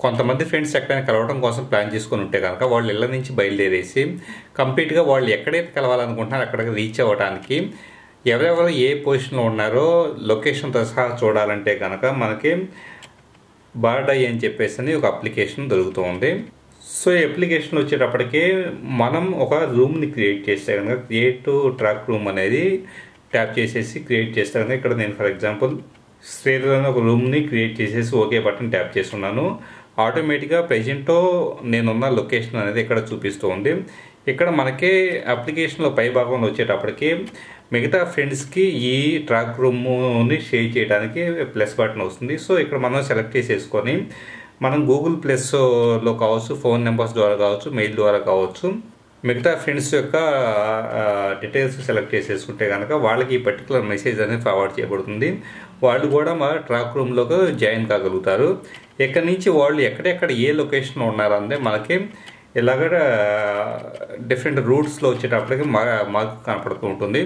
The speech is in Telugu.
కొంతమంది ఫ్రెండ్స్ ఎక్కడైనా కలవడం కోసం ప్లాన్ చేసుకుని ఉంటే కనుక వాళ్ళు ఇళ్ళ నుంచి బయలుదేరేసి కంప్లీట్గా వాళ్ళు ఎక్కడైతే కలవాలనుకుంటున్నారో అక్కడికి రీచ్ అవ్వడానికి ఎవరెవరు ఏ పొజిషన్లో ఉన్నారో లొకేషన్తో సహా చూడాలంటే కనుక మనకి బార్డై అని చెప్పేసి అని ఒక అప్లికేషన్ దొరుకుతుంది. సో ఈ అప్లికేషన్ వచ్చేటప్పటికి మనం ఒక రూమ్ని క్రియేట్ చేస్తే కనుక క్రియేట్ ట్రాక్ రూమ్ అనేది ట్యాప్ చేసేసి క్రియేట్ చేస్తే కనుక ఇక్కడ నేను ఫర్ ఎగ్జాంపుల్ శ్రీధర్ ఒక రూమ్ని క్రియేట్ చేసేసి ఓకే బటన్ ట్యాప్ చేస్తున్నాను. ఆటోమేటిక్గా ప్రజెంట్ నేనున్న లొకేషన్ అనేది ఇక్కడ చూపిస్తూ ఉంది. ఇక్కడ మనకి అప్లికేషన్లో పై భాగంలో వచ్చేటప్పటికి మిగతా ఫ్రెండ్స్కి ఈ ట్రాక్ రూమ్ని షేర్ చేయడానికి ప్లస్ బటన్ వస్తుంది. సో ఇక్కడ మనం సెలెక్ట్ చేసేసుకొని మనం గూగుల్ ప్లస్లో కావచ్చు ఫోన్ నెంబర్స్ ద్వారా కావచ్చు మెయిల్ ద్వారా కావచ్చు మిగతా ఫ్రెండ్స్ యొక్క డీటెయిల్స్ సెలెక్ట్ చేసేసుకుంటే కనుక వాళ్ళకి ఈ పర్టికులర్ మెసేజ్ అనేది ఫార్వర్డ్ చేయబడుతుంది. వాళ్ళు కూడా మా ట్రాక్ రూమ్లోకి జాయిన్ కాగలుగుతారు. ఎక్కడి నుంచి వాళ్ళు ఎక్కడెక్కడ ఏ లొకేషన్లో ఉన్నారంటే మనకి ఇలాగ డిఫరెంట్ రూట్స్లో వచ్చేటప్పటికి మా మాకు కనపడుతూ ఉంటుంది.